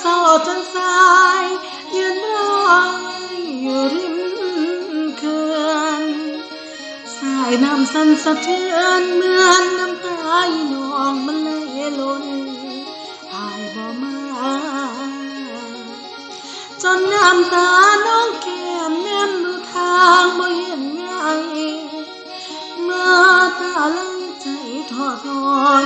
เศร้าจนสายยืนร้ออยู่ริมเขื่อนสายน้ำสั่นสะเทือนเหมือนน้ำตายนองมันไหลล้นหายบ่มา จนน้ำตาน้องแก้มแนมดูทางบ่เห็นไงเมื่อตาไหลใจทอทอย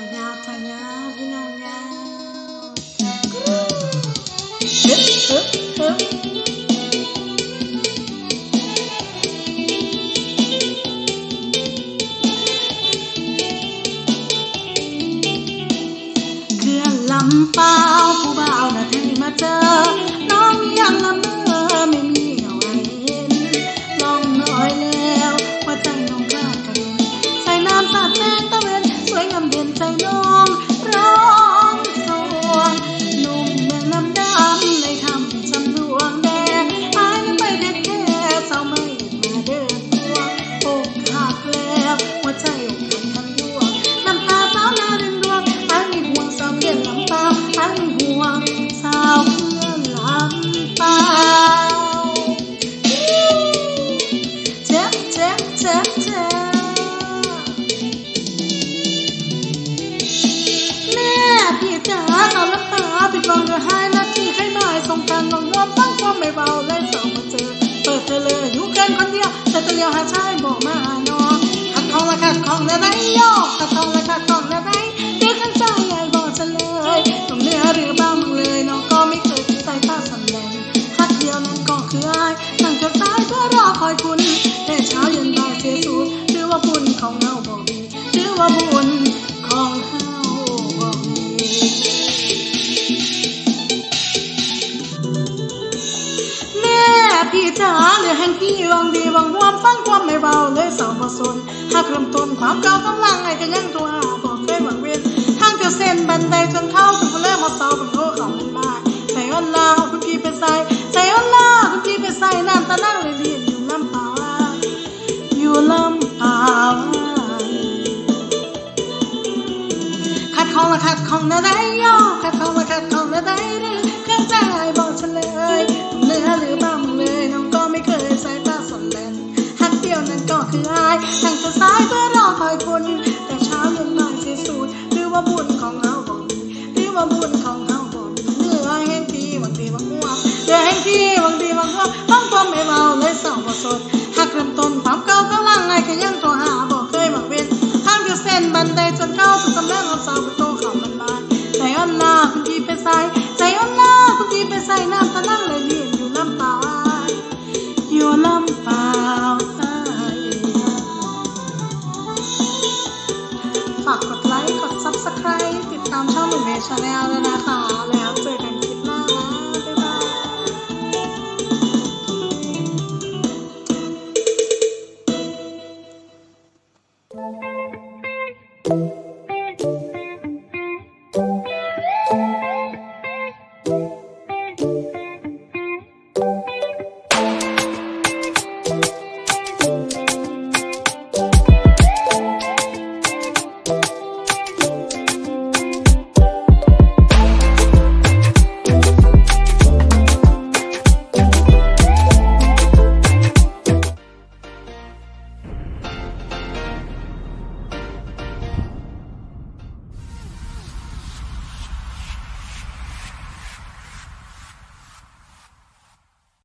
เอายาวจ้าย รับาพี่กองเดือให้นาทีให้หน่อยส่งกันลองรวมตั้งความไม่เบาเลยสองมาเจอ เปิดเธอเลยอยู่กินคนเดียวแต่ตัวเดียวหาชายบอกมาหาน้องขัดทองละขัดของละไรโยกขัดทองละขัดของละไรเดี๋ยวกันใจใหญ่บอกฉันเลยตรงเนื้อหรือบ้างมึงเลยน้องก็ไม่เคยใส่ตาสันแดงฮักเดียวนั้นก็คืออายตั้งแต่สายเพื่อรอคอยคุณแต่เช้าเย็นบ่ายเสียสูญถือว่าบุญของเฮาบ่มีถือว่าบุญของเฮา พี่จ๋าเหลือแห่งพี่วังดีวังรวมฟังความไม่เบาเลยสาวบ่สนหากเริ่มต้นความเก่ากำลังไอ้ก็ยังตัวหาบอกเคยหวังเวียนทางเดียวเส้นบันไดจนเข้าถึงเริ่มมาเสาบนโลกของมันมาใส่ออนลาคุณพี่ไปใส่ใส่ออนลาคุณพี่ไปใส่น้ำตานั่งเลยเรียนอยู่ลำปาวอยู่ลำปาวขัดของละขัดของนะได้ยอ Bye.